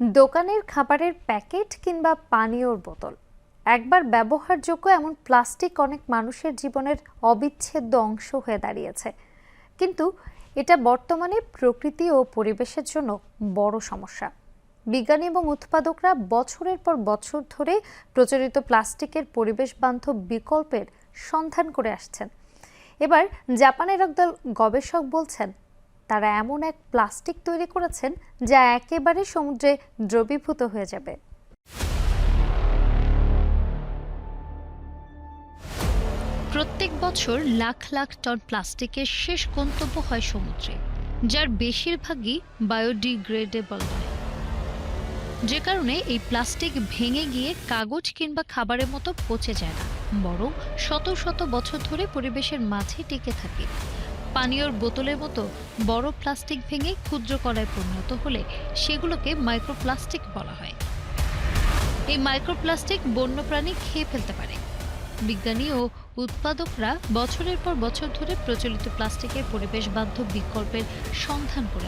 দোকানের খাবারের প্যাকেট কিংবা পানীয়র বোতল। একবার ব্যবহারযোগ্য এমন প্লাস্টিক অনেক মানুষের জীবনের অবিচ্ছেদ্য অংশ হয়ে দাঁড়িয়েছে। কিন্তু এটা বর্তমানে প্রকৃতি ও পরিবেশের জন্য বড় সমস্যা। বিজ্ঞানী এবং উৎপাদকরা বছরের পর বছর ধরে প্রচলিত প্লাস্টিকের পরিবেশ বান্ধব বিকল্পের সন্ধান করে আসছেন। এবার জাপানের একদল গবেষক বলছেন তারা এমন এক প্লাস্টিক তৈরি করেছেন যা একেবারে সমুদ্রে দ্রবীভূত হয়ে যাবে। প্রত্যেক বছর লাখ লাখ টন প্লাস্টিকের শেষ গন্তব্য হয় সমুদ্রে, যার বেশিরভাগই বায়োডিগ্রেডেবল নয় যে কারণে এই প্লাস্টিক ভেঙে গিয়ে কাগজ কিংবা খাবারের মতো পচে যায় না, বরং শত শত বছর ধরে পরিবেশের মাঝে টিকে থাকে। পানীয়র বোতলের মতো বড় প্লাস্টিক ভেঙে ক্ষুদ্র কলায় পরিণত হলে সেগুলোকে মাইক্রোপ্লাস্টিক বলা হয়। এই মাইক্রোপ্লাস্টিক বন্যপ্রাণী খেয়ে ফেলতে পারে। বিজ্ঞানী ও উৎপাদকরা বছরের পর বছর ধরে প্রচলিত প্লাস্টিকের পরিবেশ বান্ধব বিকল্পের সন্ধান করে